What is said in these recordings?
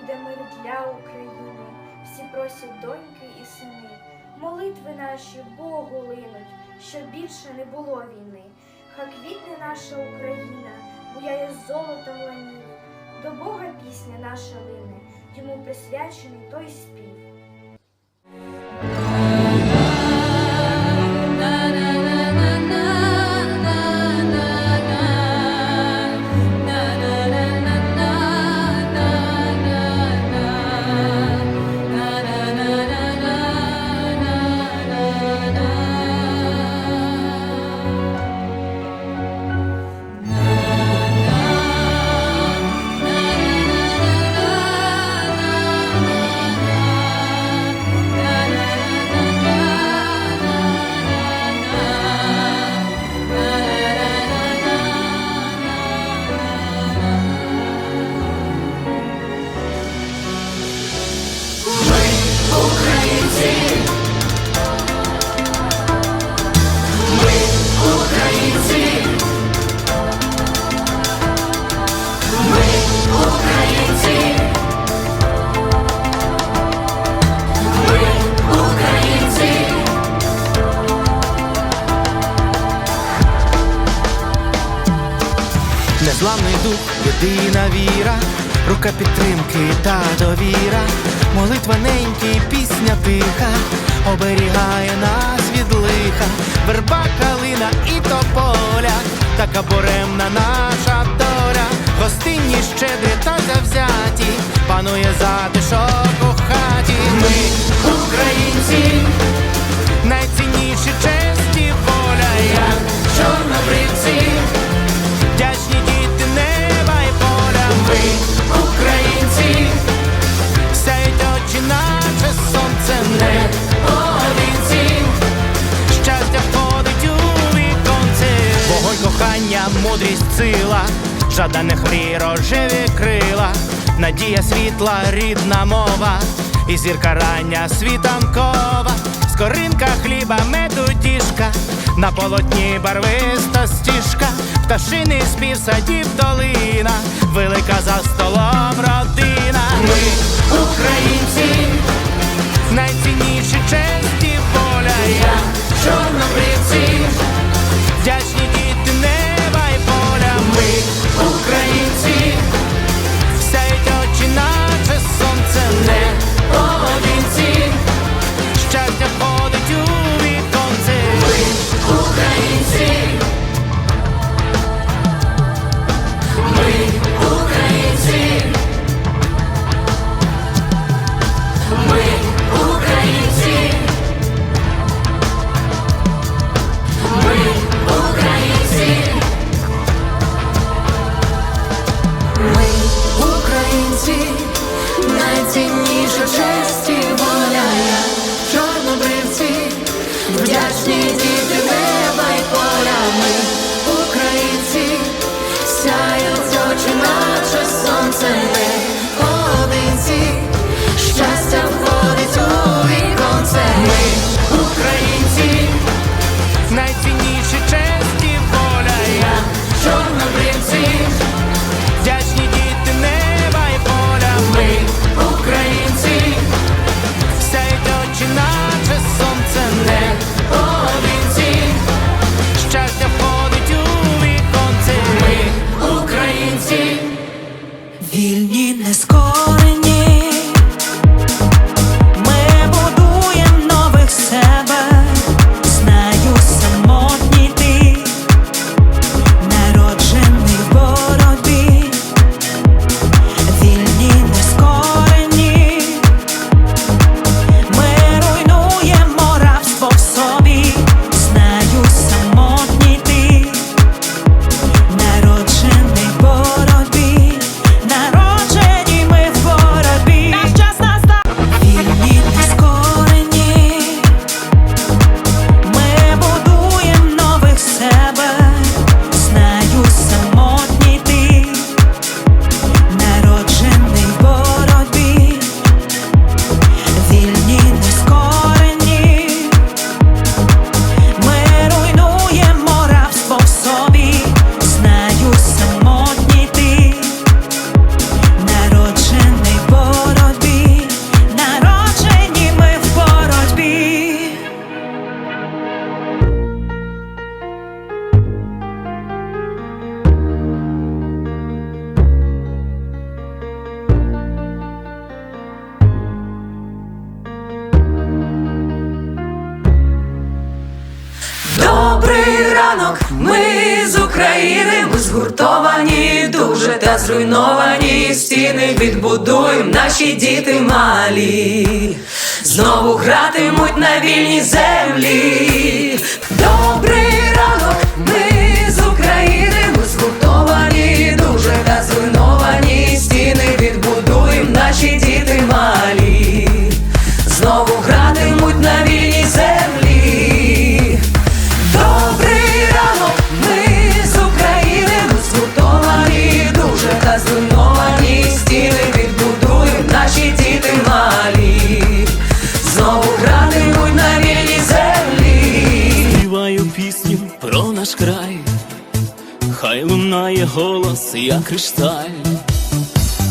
буде мир для України. Всі просять доньки і сини. Молитви наші Богу линуть, щоб більше не було війни. Хай квітне наша Україна, буяє золотом ланів. До Бога пісня наша лине, йому присвячений той спів. Незламний дух, єдина віра, рука підтримки та довіра, молитва неньки, пісня тиха, оберігає нас від лиха, верба, калина і тополя, така буремна наша доля, гостинні щедрі та завзяті, панує затишок у хаті. Ми, українці, жаданих мрій рожеві крила, надія світла, рідна мова, і зірка рання світанкова, скоринка хліба, меду тішка, на полотні барвиста стіжка, пташиний спів садів долина, велика за столом родина. Ми, українці, найцінніші українці, найцінніша честь ранок, ми з України, ми згуртовані, дуже та зруйновані стіни. Відбудуємо наші діти малі, знову гратимуть на вільній землі. Як кришталь,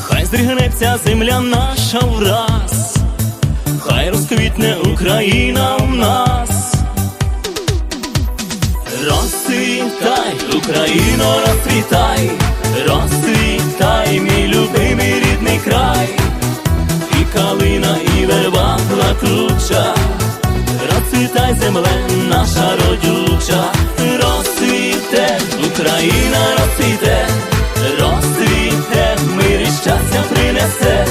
хай здригнеться земля наша враз, хай розквітне Україна в нас. Розцвітай, Україно, розцвітай, розцвітай, мій любимий рідний край, і калина, і верба плакуча, розцвітай земле наша родюча, Україна розцвіте, розцвіте, мир і щастя принесе,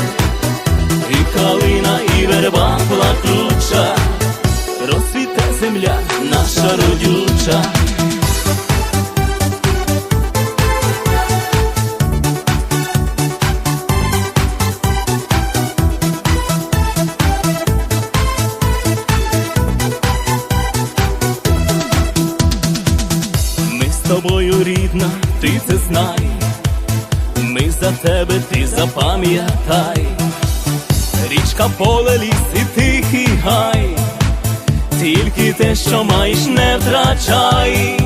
і калина, і верба плакуча, розцвіте земля наша родюча. Тобою рідна, ти це знай. Ми за тебе, ти запам'ятай. Річка поле ліс і тихий гай. Тільки те, що маєш, не втрачай.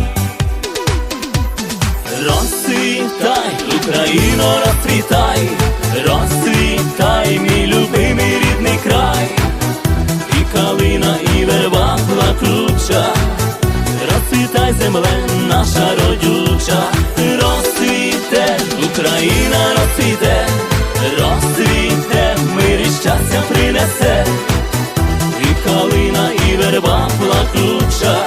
Розцвітай, Україно, розцвітай, розцвітай, мій любимий рідний край, і калина, і верба плакуча, розцвітай земле наша родюча, Україна розцвіте, розцвіте, мир і щастя принесе, і калина, і верба плакуча,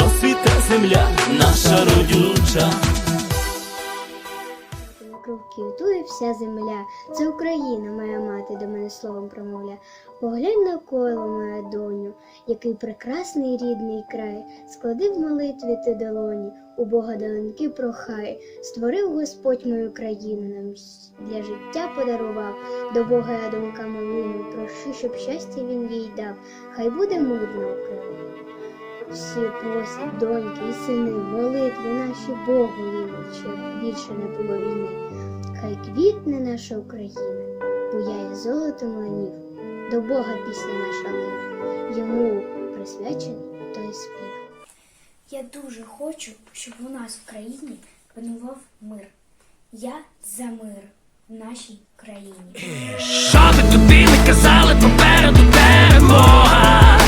розцвіте земля наша родюча. Квітує вся земля, це Україна, моя мати до мене словом промовля. Поглянь навколо, моя доню, який прекрасний рідний край, склади в молитві ти долоні, у Бога долоньки прохай, створив Господь мою країну, нам для життя подарував, до Бога я думками лину, прошу, щоб щастя він їй дав, хай буде мир на Україні. Всі просять доньки і сини, молитви наші Богу линуть, щоб більше не було війни. Хай квітне наша Україна, буяє золотом ланів, до Бога пісня наша лине, йому присвячений той спів. Я дуже хочу, щоб у нас в країні панував мир. Я за мир в нашій країні. Що би тобі не казали попереду перемога?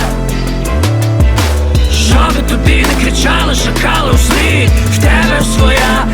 Що би тобі не кричали, шакали у сни, в тебе своя